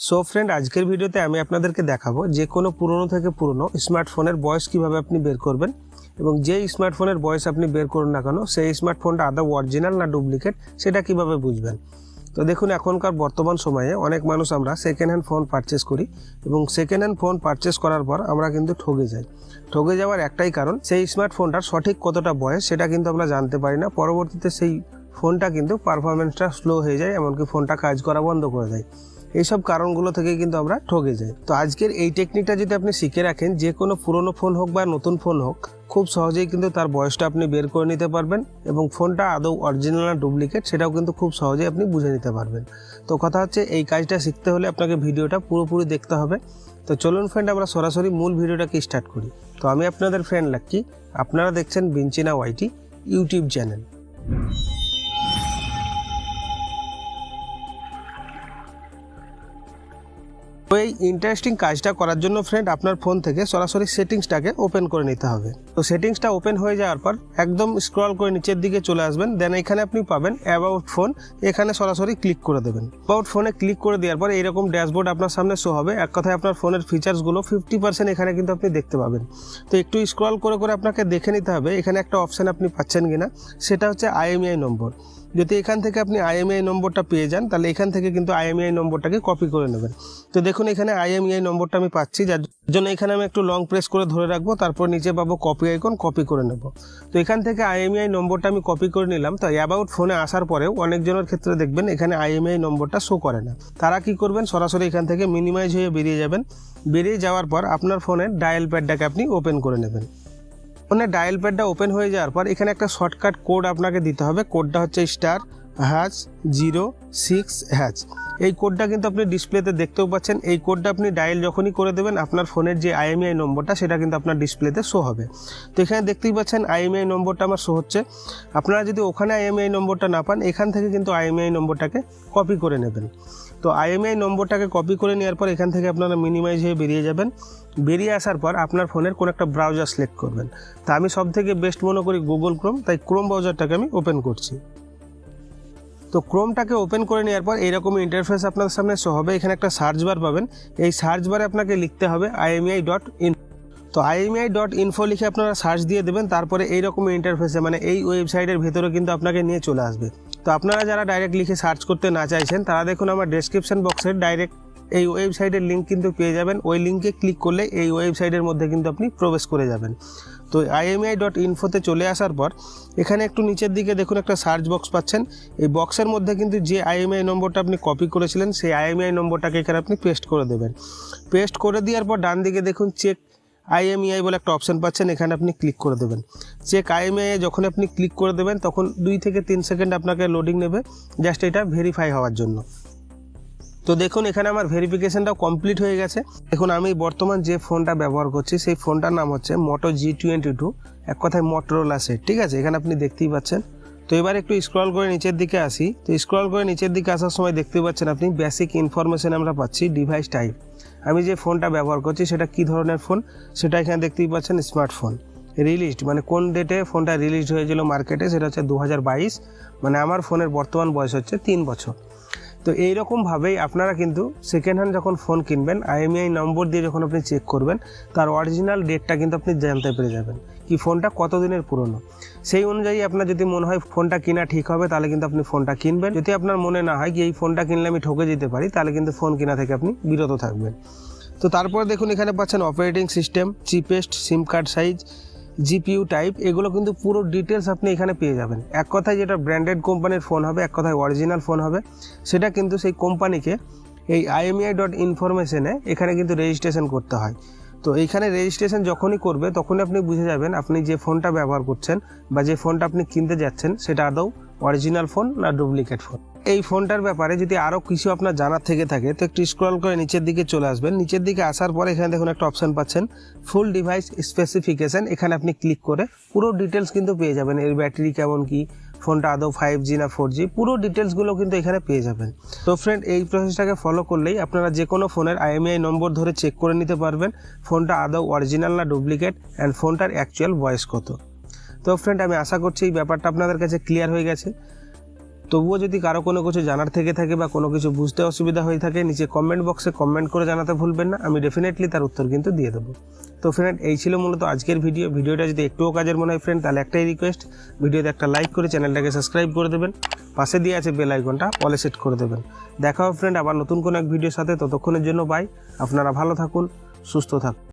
So friend আজকের ভিডিওতে আমি আপনাদেরকে দেখাবো যে কোনো পুরনো থেকে পুরনো স্মার্টফোনের বয়স কীভাবে আপনি বের করবেন এবং যে স্মার্টফোনের বয়স আপনি বের করুন না কেন, সেই স্মার্টফোনটা আদৌ অরিজিনাল না ডুপ্লিকেট সেটা কীভাবে বুঝবেন? তো দেখুন, এখনকার বর্তমান সময়ে অনেক মানুষ আমরা সেকেন্ড হ্যান্ড ফোন পারচেস করি এবং সেকেন্ড হ্যান্ড ফোন পারচেস করার পর আমরা কিন্তু ঠকে যাই। ঠকে যাওয়ার একটাই কারণ, সেই স্মার্টফোনটার সঠিক কতটা বয়স সেটা কিন্তু আমরা জানতে পারি না। পরবর্তীতে সেই ফোনটা কিন্তু পারফরমেন্সটা স্লো হয়ে যায়, এমনকি ফোনটা কাজ করা বন্ধ করে দেয়। এইসব কারণগুলো থেকে কিন্তু আমরা ঠকে যাই। তো আজকের এই টেকনিকটা যদি আপনি শিখে রাখেন, যে কোনো পুরনো ফোন হোক বা নতুন ফোন হোক, খুব সহজেই কিন্তু তার বয়সটা আপনি বের করে নিতে পারবেন এবং ফোনটা আদৌ অরিজিনাল না ডুপ্লিকেট সেটাও কিন্তু খুব সহজেই আপনি বুঝে নিতে পারবেন। তো কথা হচ্ছে, এই কাজটা শিখতে হলে আপনাকে ভিডিওটা পুরোপুরি দেখতে হবে। তো চলুন ফ্রেন্ড আমরা সরাসরি মূল ভিডিওটাকে স্টার্ট করি। তো আমি আপনাদের ফ্রেন্ড লাক্কি আপনারা দেখছেন বিঞ্চিনা ওয়াইটি ইউটিউব চ্যানেল তো এই ইন্টারেস্টিং কাজটা করার জন্য ফ্রেন্ড আপনার ফোন থেকে সরাসরি সেটিংসটাকে ওপেন করে নিতে হবে। তো সেটিংসটা ওপেন হয়ে যাওয়ার পর একদম স্ক্রল করে নিচের দিকে চলে আসবেন। দেন এখানে আপনি পাবেন অ্যাবাউট ফোন এখানে সরাসরি ক্লিক করে দেবেন। অ্যাবাউট ফোনে ক্লিক করে দেওয়ার পর এইরকম ড্যাশবোর্ড আপনার সামনে শো হবে। এক কথায় আপনার ফোনের ফিচার্সগুলো ফিফটি পার্সেন্ট এখানে কিন্তু আপনি দেখতে পাবেন। তো একটু স্ক্রল করে করে আপনাকে দেখে নিতে হবে, এখানে একটা অপশান আপনি পাচ্ছেন কিনা। সেটা হচ্ছে আইএমআই নম্বর। যদি এখান থেকে আপনি আইএমআই নম্বরটা পেয়ে যান, তাহলে এখান থেকে কিন্তু আইএমআই নম্বরটাকে কপি করে নেবেন। তো দেখুন এখানে আইএমআই নম্বরটা আমি পাচ্ছি। যার জন্য এখানে আমি একটু লং প্রেস করে ধরে রাখব। তারপর নিচে পাবো কপি আইকন কপি করে নেব। তো এখান থেকে আইএমআই নম্বরটা আমি কপি করে নিলাম। তো অ্যাবাউট ফোনে আসার পরেও অনেকজনের ক্ষেত্রে দেখবেন এখানে আইএমআই নম্বরটা শো করে না। তারা কি করবেন? সরাসরি এখান থেকে মিনিমাইজ হয়ে বেরিয়ে যাবেন। বেরিয়ে যাওয়ার পর আপনার ফোনের ডায়াল প্যাডটাকে আপনি ওপেন করে নেবেন। ফোনের ডায়াল প্যাডটা ওপেন হয়ে যাওয়ার পর এখানে একটা শর্টকাট কোড আপনাকে দিতে হবে। কোডটা হচ্ছে star hash zero six hash এই কোডটা কিন্তু আপনি ডিসপ্লেতে দেখতেও পাচ্ছেন। এই কোডটা আপনি ডায়াল যখনই করে দেবেন, আপনার ফোনের যে আইএমআই নম্বরটা, সেটা কিন্তু আপনার ডিসপ্লেতে শো হবে। তো এখানে দেখতেই পাচ্ছেন আইএমআই নম্বরটা আমার শো হচ্ছে। আপনারা যদি ওখানে আইএমআই নম্বরটা না পান, এখান থেকে কিন্তু আইএমআই নম্বরটাকে কপি করে নেবেন। তো আইএমআই নম্বরটাকে কপি করে নেওয়ার পর এখান থেকে আপনারা মিনিমাইজ হয়ে বেরিয়ে যাবেন। বেরিয়ে আসার পর আপনার ফোনের কোনো একটা ব্রাউজার সিলেক্ট করবেন। তা আমি সব থেকে বেস্ট মনে করি গুগল ক্রোম তাই ক্রোম ব্রাউজারটাকে আমি ওপেন করছি। তো ক্রোমটাকে ওপেন করে নেওয়ার পর এইরকম ইন্টারফেস আপনার সামনে শো হবে। এখানে একটা সার্চ বার পাবেন। এই সার্চ বারে আপনাকে লিখতে হবে আইএমআই ডট ইন তো আইএমআই ডট ইনফো লিখে আপনারা সার্চ দিয়ে দেবেন, তারপরে এইরকম ইন্টারফেসে মানে এই ওয়েবসাইটের ভেতরে কিন্তু আপনাকে নিয়ে চলে আসবে। তো আপনারা যারা ডাইরেক্ট লিখে সার্চ করতে না চাইছেন, তারা দেখুন আমার ডেসক্রিপশন বক্সের ডাইরেক্ট এই ওয়েবসাইটের লিঙ্ক কিন্তু পেয়ে যাবেন। ওই লিঙ্কে ক্লিক করলে এই ওয়েবসাইটের মধ্যে কিন্তু আপনি প্রবেশ করে যাবেন। তো আইএমআই ডট ইনফোতে চলে আসার পর, এখানে একটু নিচের দিকে দেখুন একটা সার্চ বক্স পাচ্ছেন। এই বক্সের মধ্যে কিন্তু যে আইএমআই নম্বরটা আপনি কপি করেছিলেন, সেই আইএমআই নম্বরটাকে এখানে আপনি পেস্ট করে দেবেন। পেস্ট করে দেওয়ার পর ডান দিকে দেখুন চেক আইএমইআই বলে একটা অপশন পাচ্ছেন, এখানে আপনি ক্লিক করে দেবেন। চেক আইএমইআই যখন আপনি ক্লিক করে দেবেন, তখন দুই থেকে তিন সেকেন্ড আপনাকে লোডিং নেবে জাস্ট এটা ভেরিফাই হওয়ার জন্য। তো দেখুন, এখানে আমার ভেরিফিকেশনটাও কমপ্লিট হয়ে গেছে। দেখুন, আমি বর্তমান যে ফোনটা ব্যবহার করছি, সেই ফোনটার নাম হচ্ছে মোটো জি টোয়েন্টি টু এক কথায় মোটরোলা সেট ঠিক আছে? এখানে আপনি দেখতেই পাচ্ছেন। তো এবার একটু স্ক্রল করে নিচের দিকে আসি। তো স্ক্রল করে নিচের দিকে আসার সময় দেখতে পাচ্ছেন আপনি বেসিক ইনফরমেশন আমরা পাচ্ছি ডিভাইস টাইপ আমি যে ফোনটা ব্যবহার করছি, সেটা কি ধরনের ফোন সেটা এখানে দেখতেই পাচ্ছেন স্মার্টফোন রিলিজড মানে কোন ডেটে ফোনটা রিলিজড হয়েছিল মার্কেটে সেটা হচ্ছে দু হাজার বাইশ। মানে আমার ফোনের বর্তমান বয়স হচ্ছে তিন বছর। তো এইরকমভাবেই আপনারা কিন্তু সেকেন্ড হ্যান্ড যখন ফোন কিনবেন আইএমআই নম্বর দিয়ে যখন আপনি চেক করবেন, তার অরিজিনাল ডেটটা কিন্তু আপনি জানতে পেরে যাবেন কি ফোনটা কতদিনের পুরনো। সেই অনুযায়ী আপনার যদি মনে হয় ফোনটা কিনা ঠিক হবে, তাহলে কিন্তু আপনি ফোনটা কিনবেন। যদি আপনার মনে না হয় কি এই ফোনটা কিনলে আমি ঠকে যেতে পারি, তাহলে কিন্তু ফোন কেনা থেকে আপনি বিরত থাকবেন। তো তারপরে দেখুন, এখানে পাচ্ছেন operating system chipset SIM card size GPU type এগুলো কিন্তু পুরো ডিটেলস আপনি এখানে পেয়ে যাবেন। এক কথায় যেটা ব্র্যান্ডেড কোম্পানির ফোন হবে, এক কথায় অরিজিনাল ফোন হবে, সেটা কিন্তু সেই কোম্পানিকে এই আইএমআই ডট ইনফরমেশনে এখানে কিন্তু রেজিস্ট্রেশন করতে হয়। তো এইখানে রেজিস্ট্রেশন যখনই করবে, তখনই আপনি বুঝে যাবেন আপনি যে ফোনটা ব্যবহার করছেন বা যে ফোনটা আপনি কিনতে যাচ্ছেন, সেটা আদৌ অরিজিনাল ফোন না ডুপ্লিকেট ফোন এই ফোনটার ব্যাপারে যদি আরও কিছু আপনার জানার থেকে থাকে, তো একটু স্ক্রল করে নিচের দিকে চলে আসবেন। নিচের দিকে আসার পরে এখানে দেখুন একটা অপশন পাচ্ছেন ফুল ডিভাইস স্পেসিফিকেশন এখানে আপনি ক্লিক করে পুরো ডিটেলস কিন্তু পেয়ে যাবেন। এর ব্যাটারি কেমন কি ফোনটা আদৌ ফাইভ জি না ফোর জি পুরো ডিটেলসগুলো কিন্তু এখানে পেয়ে যাবেন। তো ফ্রেন্ড এই প্রসেসটাকে ফলো করলেই আপনারা যে কোনো ফোনের আইএমআই নম্বর ধরে চেক করে নিতে পারবেন ফোনটা আদৌ অরিজিনাল না ডুপ্লিকেট অ্যান্ড ফোনটার অ্যাকচুয়াল বয়স কত। তো ফ্রেন্ড আমি আশা করছি এই ব্যাপারটা আপনাদের কাছে ক্লিয়ার হয়ে গেছে। তবুও যদি কারও কোনো কিছু জানার থেকে থাকে বা কোনো কিছু বুঝতে অসুবিধা হয়ে থাকে, নিচে কমেন্ট বক্সে কমেন্ট করে জানাতে ভুলবেন না। আমি ডেফিনেটলি তার উত্তর কিন্তু দিয়ে দেবো। তো ফ্রেন্ড এই ছিল মূলত আজকের ভিডিও ভিডিওটা যদি একটুও কাজের মনে হয় ফ্রেন্ড তাহলে একটাই রিকোয়েস্ট ভিডিওতে একটা লাইক করে চ্যানেলটাকে সাবস্ক্রাইব করে দেবেন। পাশে দিয়ে আছে বেল আইকনটা অলে সেট করে দেবেন। দেখা হবে ফ্রেন্ড আবার নতুন কোনো এক ভিডিওর সাথে। ততক্ষণের জন্য বাই আপনারা ভালো থাকুন, সুস্থ থাকুন।